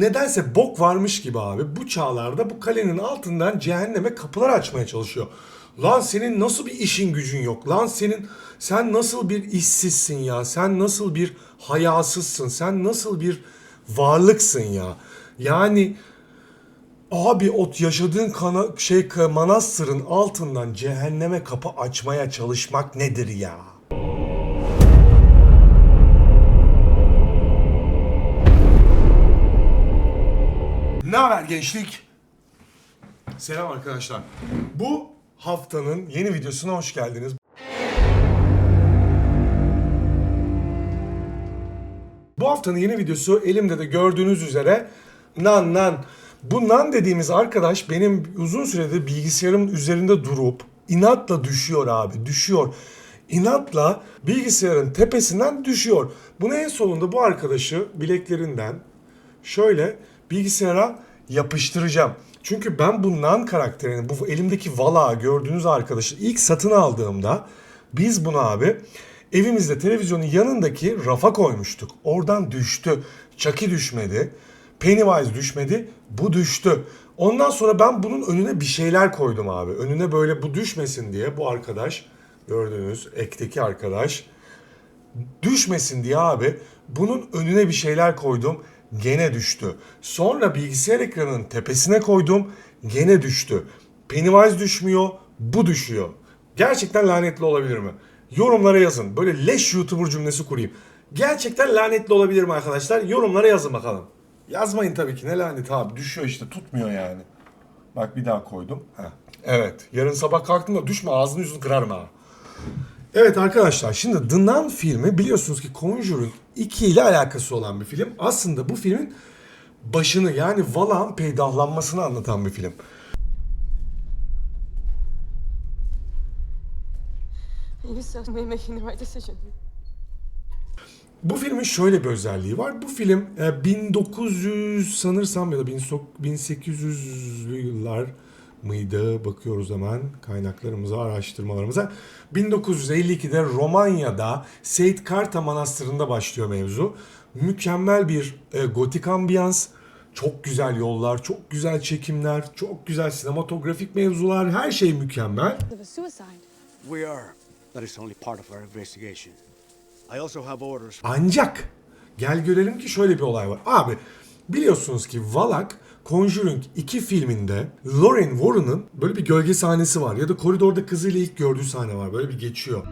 nedense bok varmış gibi abi. Bu çağlarda bu kalenin altından cehenneme kapılar açmaya çalışıyor. Lan senin nasıl bir işin gücün yok? Lan senin sen nasıl bir işsizsin ya? Sen nasıl bir hayasızsın? Sen nasıl bir varlıksın ya? Yani Abi o yaşadığın kana, şey manastırın altından cehenneme kapı açmaya çalışmak nedir ya? Haber gençlik? Selam arkadaşlar. Bu haftanın yeni videosuna hoş geldiniz. Bu haftanın yeni videosu elimde de gördüğünüz üzere Nan Nan. Bu Nan dediğimiz arkadaş benim uzun süredir bilgisayarımın üzerinde durup inatla düşüyor abi düşüyor. İnatla bilgisayarın tepesinden düşüyor. Bunu en sonunda bu arkadaşı bileklerinden şöyle bilgisayara yapıştıracağım. Çünkü ben bu Nan karakterini, bu elimdeki Vala gördüğünüz arkadaşı ilk satın aldığımda biz bunu abi evimizde televizyonun yanındaki rafa koymuştuk. Oradan düştü. Chucky düşmedi. Pennywise düşmedi. Bu düştü. Ondan sonra ben bunun önüne bir şeyler koydum abi. Önüne böyle bu düşmesin diye bu arkadaş gördüğünüz ekteki arkadaş düşmesin diye abi bunun önüne bir şeyler koydum gene düştü. Sonra bilgisayar ekranının tepesine koydum gene düştü. Pennywise düşmüyor bu düşüyor. Gerçekten lanetli olabilir mi? Yorumlara yazın. Böyle leş YouTuber cümlesi kurayım. Gerçekten lanetli olabilir mi arkadaşlar? Yorumlara yazın bakalım. Yazmayın tabii ki ne lanet abi düşüyor işte tutmuyor yani. Bak bir daha koydum. Heh. Evet yarın sabah kalktığımda düşme ağzını yüzünü kırarım ha. Evet arkadaşlar şimdi The Nun filmi biliyorsunuz ki Conjuring 2 ile alakası olan bir film. Aslında bu filmin başını yani Valak'ın peydahlanmasını anlatan bir film. Bu filmin şöyle bir özelliği var. Bu film e, 1900 sanırsam ya da 1800'lü yıllar mıydı? Bakıyoruz hemen kaynaklarımıza, araştırmalarımıza. 1952'de Romanya'da Seyit Karta Manastırı'nda başlıyor mevzu. Mükemmel bir e, gotik ambiyans, çok güzel yollar, çok güzel çekimler, çok güzel sinematografik mevzular, her şey mükemmel. We are. That is only part of our investigation. I also have orders. Ancak gel görelim ki şöyle bir olay var. Abi biliyorsunuz ki Valak Conjuring 2 filminde Lauren Warren'ın böyle bir gölge sahnesi var. Ya da koridorda kızıyla ilk gördüğü sahne var. Böyle bir geçiyor.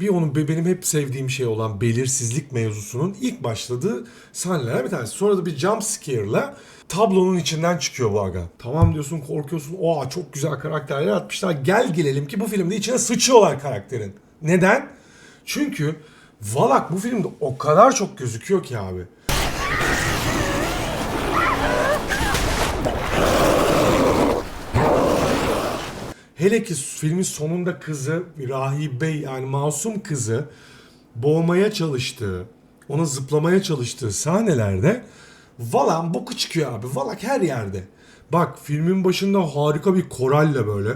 Bir onun be- benim hep sevdiğim şey olan belirsizlik mevzusunun ilk başladığı sahneler bir tanesi. Sonra da bir jump scare'la tablonun içinden çıkıyor bu aga. Tamam diyorsun korkuyorsun. Oha çok güzel karakterler atmışlar. Gel gelelim ki bu filmde içine sıçıyorlar karakterin. Neden? Çünkü Valak bu filmde o kadar çok gözüküyor ki abi. Hele ki filmin sonunda kızı, rahibe yani masum kızı boğmaya çalıştığı, ona zıplamaya çalıştığı sahnelerde Valan boku çıkıyor abi. Valak her yerde. Bak filmin başında harika bir koralle böyle.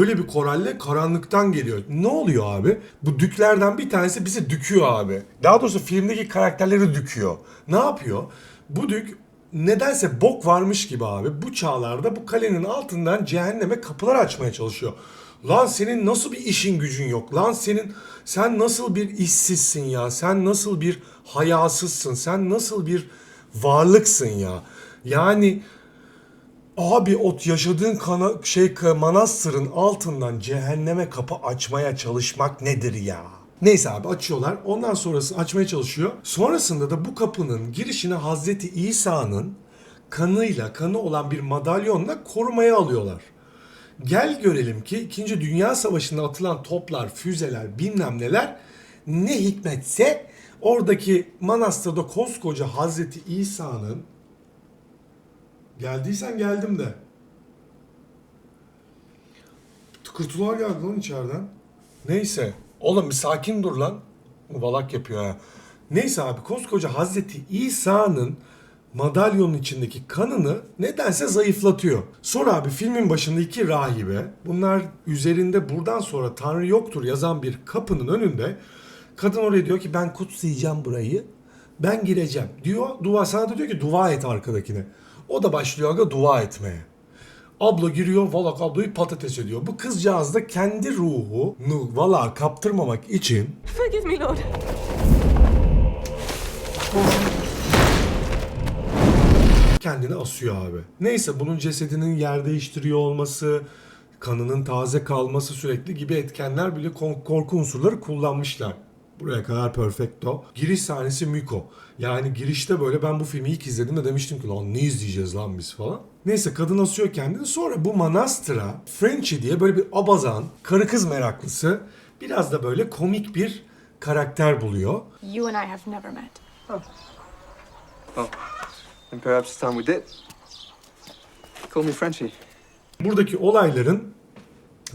Öyle bir koralle karanlıktan geliyor. Ne oluyor abi? Bu düklerden bir tanesi bizi düküyor abi. Daha doğrusu filmdeki karakterleri düküyor. Ne yapıyor? Bu dük nedense bok varmış gibi abi. Bu çağlarda bu kalenin altından cehenneme kapılar açmaya çalışıyor. Lan senin nasıl bir işin gücün yok? Lan senin sen nasıl bir işsizsin ya? Sen nasıl bir hayasızsın? Sen nasıl bir varlıksın ya? Yani Abi o yaşadığın kana, şey manastırın altından cehenneme kapı açmaya çalışmak nedir ya? Neyse abi açıyorlar. Ondan sonrası açmaya çalışıyor. Sonrasında da bu kapının girişine Hazreti İsa'nın kanıyla, kanı olan bir madalyonla korumaya alıyorlar. Gel görelim ki 2. Dünya Savaşı'nda atılan toplar, füzeler, bilmem neler ne hikmetse oradaki manastırda koskoca Hazreti İsa'nın Geldiysen geldim de. Tıkırtılar geldi lan içeriden. Neyse. Oğlum bir sakin dur lan. Valak yapıyor ha. Neyse abi koskoca Hazreti İsa'nın madalyonun içindeki kanını nedense zayıflatıyor. Sonra abi filmin başında iki rahibe bunlar üzerinde buradan sonra Tanrı yoktur yazan bir kapının önünde kadın oraya diyor ki ben kutsayacağım burayı ben gireceğim diyor. Dua sana da diyor ki dua et arkadakine. O da başlıyor aga dua etmeye. Abla giriyor Valak ablayı patates ediyor. Bu kızcağız da kendi ruhunu Valak'a kaptırmamak için Forgive me, Lord. kendini asıyor abi. Neyse bunun cesedinin yer değiştiriyor olması, kanının taze kalması sürekli gibi etkenler bile kon- korku unsurları kullanmışlar. Buraya kadar perfecto. Giriş sahnesi Miko. Yani girişte böyle ben bu filmi ilk izlediğimde demiştim ki lan ne izleyeceğiz lan biz falan. Neyse kadın asıyor kendini. Sonra bu manastıra Frenchy diye böyle bir abazan, karı kız meraklısı biraz da böyle komik bir karakter buluyor. You and I have never met. Oh, and perhaps it's time we did. Call me Frenchie. buradaki olayların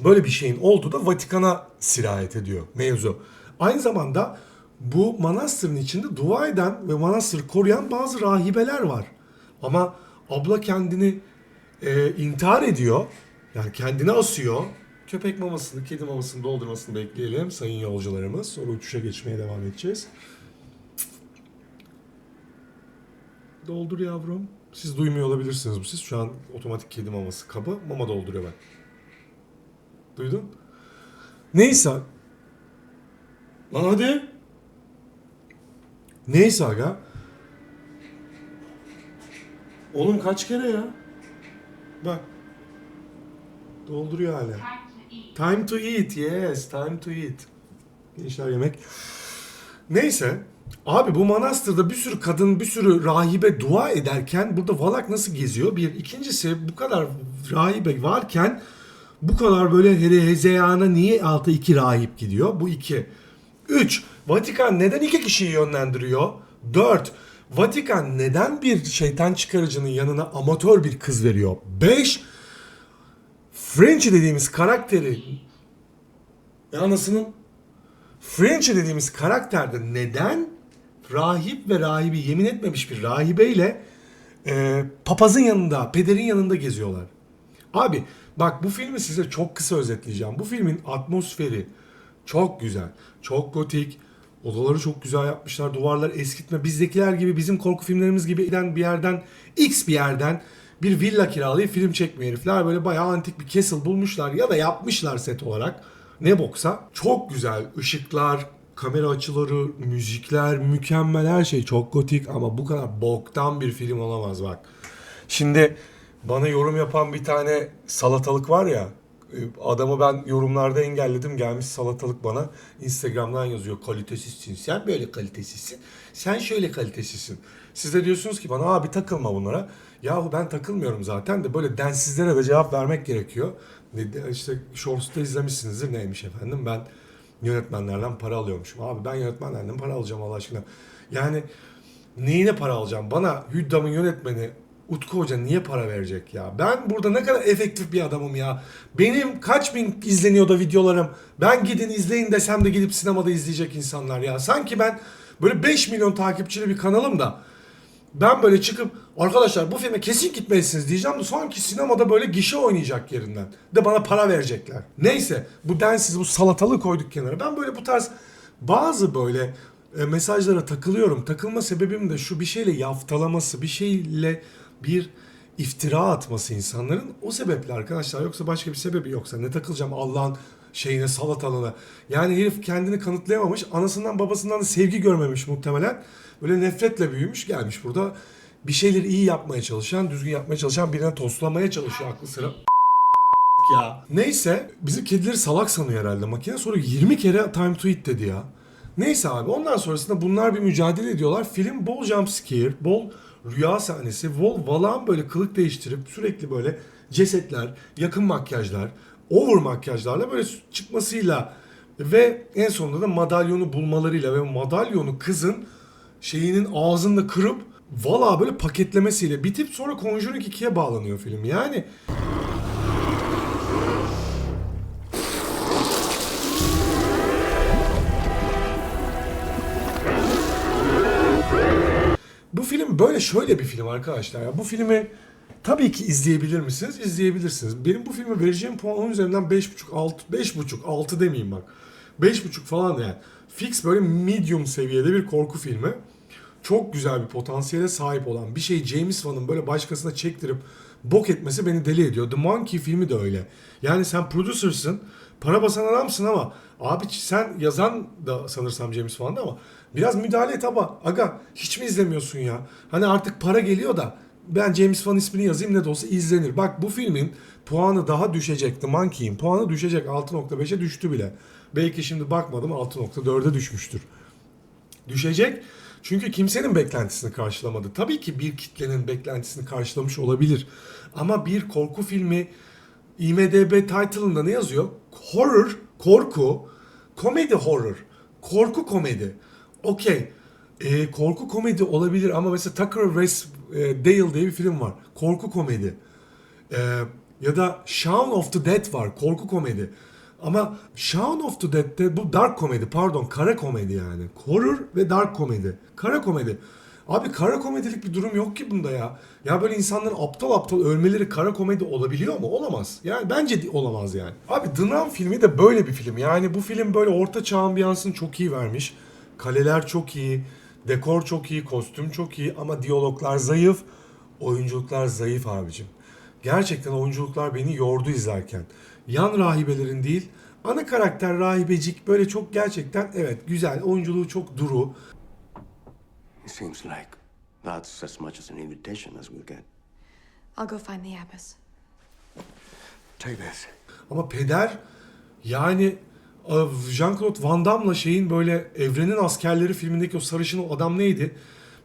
böyle bir şeyin olduğu da Vatikan'a sirayet ediyor mevzu. Aynı zamanda bu manastırın içinde dua eden ve manastırı koruyan bazı rahibeler var. Ama abla kendini e, intihar ediyor. Yani kendini asıyor. Köpek mamasını, kedi mamasını doldurmasını bekleyelim sayın yolcularımız. Sonra uçuşa geçmeye devam edeceğiz. Doldur yavrum. Siz duymuyor olabilirsiniz bu siz. Şu an otomatik kedi maması kabı mama dolduruyor ben. Duydun? Neyse. Lan hadi. Neyse aga. Oğlum kaç kere ya? Bak. Dolduruyor hala. Time to eat. Yes, time to eat. Gençler yemek. Neyse. Abi bu manastırda bir sürü kadın, bir sürü rahibe dua ederken burada Valak nasıl geziyor? Bir. ikincisi bu kadar rahibe varken bu kadar böyle hele hezeyana niye altı iki rahip gidiyor? Bu iki. Üç. Vatikan neden iki kişiyi yönlendiriyor? Dört. Vatikan neden bir şeytan çıkarıcının yanına amatör bir kız veriyor? Beş. French dediğimiz karakteri ya anasının French dediğimiz karakterde neden rahip ve rahibi yemin etmemiş bir rahibeyle e, papazın yanında, pederin yanında geziyorlar. Abi bak bu filmi size çok kısa özetleyeceğim. Bu filmin atmosferi çok güzel, çok gotik. Odaları çok güzel yapmışlar. Duvarlar eskitme. Bizdekiler gibi bizim korku filmlerimiz gibi giden bir yerden X bir yerden bir villa kiralayıp film çekmiyor herifler. Böyle bayağı antik bir castle bulmuşlar ya da yapmışlar set olarak. Ne boksa. Çok güzel. ışıklar, kamera açıları, müzikler, mükemmel her şey çok gotik ama bu kadar boktan bir film olamaz bak. Şimdi bana yorum yapan bir tane salatalık var ya adamı ben yorumlarda engelledim gelmiş salatalık bana Instagram'dan yazıyor kalitesizsin sen böyle kalitesizsin sen şöyle kalitesizsin. Siz de diyorsunuz ki bana abi takılma bunlara. Yahu ben takılmıyorum zaten de böyle densizlere de cevap vermek gerekiyor. İşte Shorts'ta izlemişsinizdir neymiş efendim ben yönetmenlerden para alıyormuşum. Abi ben yönetmenlerden para alacağım Allah aşkına. Yani neyine para alacağım? Bana Hüddam'ın yönetmeni Utku Hoca niye para verecek ya? Ben burada ne kadar efektif bir adamım ya. Benim kaç bin izleniyor da videolarım. Ben gidin izleyin desem de gidip sinemada izleyecek insanlar ya. Sanki ben böyle 5 milyon takipçili bir kanalım da ben böyle çıkıp arkadaşlar bu filme kesin gitmelisiniz diyeceğim de sanki sinemada böyle gişe oynayacak yerinden. De bana para verecekler. Neyse bu densiz bu salatalığı koyduk kenara. Ben böyle bu tarz bazı böyle e, mesajlara takılıyorum. Takılma sebebim de şu bir şeyle yaftalaması, bir şeyle bir iftira atması insanların. O sebeple arkadaşlar yoksa başka bir sebebi yoksa ne takılacağım Allah'ın şeyine salatalığına. Yani herif kendini kanıtlayamamış. Anasından babasından da sevgi görmemiş muhtemelen. Böyle nefretle büyümüş gelmiş burada. Bir şeyleri iyi yapmaya çalışan, düzgün yapmaya çalışan birine toslamaya çalışıyor aklı sıra ya. Neyse bizim kedileri salak sanıyor herhalde makine. Sonra 20 kere time to eat dedi ya. Neyse abi ondan sonrasında bunlar bir mücadele ediyorlar. Film bol jump scare, bol rüya sahnesi, bol valan böyle kılık değiştirip sürekli böyle cesetler, yakın makyajlar, over makyajlarla böyle çıkmasıyla ve en sonunda da madalyonu bulmalarıyla ve madalyonu kızın şeyinin ağzında kırıp valla böyle paketlemesiyle bitip sonra Conjuring 2'ye bağlanıyor film. Yani böyle şöyle bir film arkadaşlar. Ya bu filmi tabii ki izleyebilir misiniz? İzleyebilirsiniz. Benim bu filme vereceğim puan 10 üzerinden 5.5 6 5.5 6 demeyeyim bak. 5.5 falan yani. Fix böyle medium seviyede bir korku filmi. Çok güzel bir potansiyele sahip olan bir şey James Wan'ın böyle başkasına çektirip bok etmesi beni deli ediyor. The Monkey filmi de öyle. Yani sen producer'sın, para basan adamsın ama abi sen yazan da sanırsam James Wan'da ama biraz müdahale et ama aga hiç mi izlemiyorsun ya? Hani artık para geliyor da ben James Wan ismini yazayım ne de olsa izlenir. Bak bu filmin puanı daha düşecek. The Monkey'in puanı düşecek. 6.5'e düştü bile. Belki şimdi bakmadım 6.4'e düşmüştür düşecek. Çünkü kimsenin beklentisini karşılamadı. Tabii ki bir kitlenin beklentisini karşılamış olabilir. Ama bir korku filmi IMDB title'ında ne yazıyor? Horror, korku, komedi horror. Korku komedi. Okey. Ee, korku komedi olabilir ama mesela Tucker vs. e, Dale diye bir film var. Korku komedi. Ee, ya da Shaun of the Dead var. Korku komedi. Ama Shaun of the Dead'de bu dark komedi pardon kara komedi yani. Horror ve dark komedi. Kara komedi. Abi kara komedilik bir durum yok ki bunda ya. Ya böyle insanların aptal aptal ölmeleri kara komedi olabiliyor mu? Olamaz. Yani bence olamaz yani. Abi The Nun filmi de böyle bir film. Yani bu film böyle orta çağ ambiyansını çok iyi vermiş. Kaleler çok iyi. Dekor çok iyi. Kostüm çok iyi. Ama diyaloglar zayıf. Oyunculuklar zayıf abicim. Gerçekten oyunculuklar beni yordu izlerken. Yan rahibelerin değil, ana karakter rahibecik böyle çok gerçekten evet güzel. Oyunculuğu çok duru. It seems like that's as much as an invitation as we'll get. I'll go find the abbess. Take this. Ama peder yani e, Jean-Claude Van Damme'la şeyin böyle Evrenin Askerleri filmindeki o sarışın o adam neydi?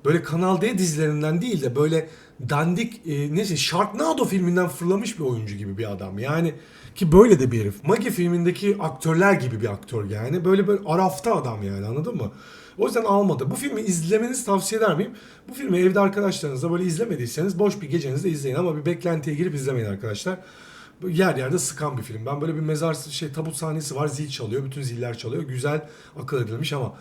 Böyle Kanal D dizilerinden değil de böyle dandik e, neyse Sharknado filminden fırlamış bir oyuncu gibi bir adam. Yani ki böyle de bir herif. Magi filmindeki aktörler gibi bir aktör yani. Böyle böyle arafta adam yani anladın mı? O yüzden almadı. Bu filmi izlemenizi tavsiye eder miyim? Bu filmi evde arkadaşlarınızla böyle izlemediyseniz boş bir gecenizde izleyin ama bir beklentiye girip izlemeyin arkadaşlar. Yer yerde sıkan bir film. Ben böyle bir mezar şey tabut sahnesi var zil çalıyor. Bütün ziller çalıyor. Güzel akıl edilmiş ama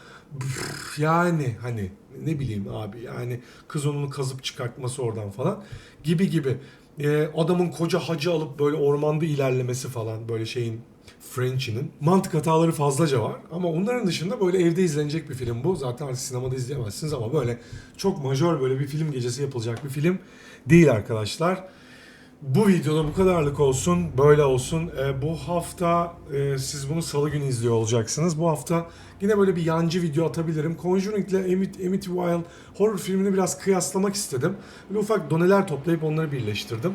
yani hani ne bileyim abi yani kız onu kazıp çıkartması oradan falan gibi gibi. Ee, adamın koca hacı alıp böyle ormanda ilerlemesi falan böyle şeyin French'inin mantık hataları fazlaca var. Ama onların dışında böyle evde izlenecek bir film bu. Zaten sinemada izleyemezsiniz ama böyle çok majör böyle bir film gecesi yapılacak bir film değil arkadaşlar. Bu videoda bu kadarlık olsun, böyle olsun. Ee, bu hafta e, siz bunu salı günü izliyor olacaksınız. Bu hafta yine böyle bir yancı video atabilirim. Conjuring ile Amit, Amityville horror filmini biraz kıyaslamak istedim. Böyle ufak doneler toplayıp onları birleştirdim.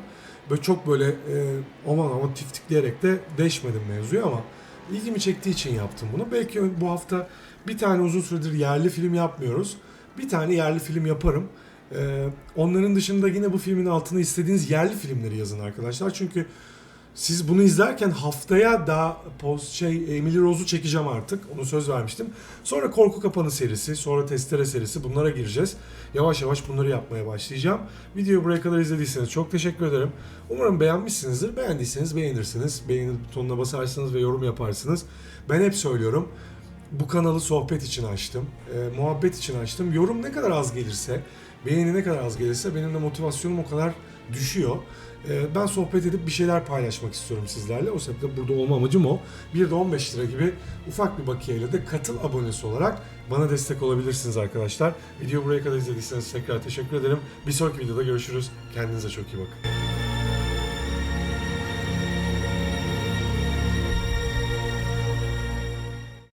Böyle çok böyle e, aman aman tiftikleyerek de deşmedim mevzuyu ama ilgimi çektiği için yaptım bunu. Belki bu hafta bir tane uzun süredir yerli film yapmıyoruz. Bir tane yerli film yaparım. Ee, onların dışında yine bu filmin altına istediğiniz yerli filmleri yazın arkadaşlar. Çünkü siz bunu izlerken haftaya da post şey Emily Rose'u çekeceğim artık. Onu söz vermiştim. Sonra Korku Kapanı serisi, sonra Testere serisi bunlara gireceğiz. Yavaş yavaş bunları yapmaya başlayacağım. Videoyu buraya kadar izlediyseniz çok teşekkür ederim. Umarım beğenmişsinizdir. Beğendiyseniz beğenirsiniz. Beğeni butonuna basarsınız ve yorum yaparsınız. Ben hep söylüyorum. Bu kanalı sohbet için açtım. e, muhabbet için açtım. Yorum ne kadar az gelirse, beğeni ne kadar az gelirse benim de motivasyonum o kadar düşüyor. E, ben sohbet edip bir şeyler paylaşmak istiyorum sizlerle. O sebeple burada olma amacım o. Bir de 15 lira gibi ufak bir bakiyeyle de katıl abonesi olarak bana destek olabilirsiniz arkadaşlar. Video buraya kadar izlediyseniz tekrar teşekkür ederim. Bir sonraki videoda görüşürüz. Kendinize çok iyi bakın.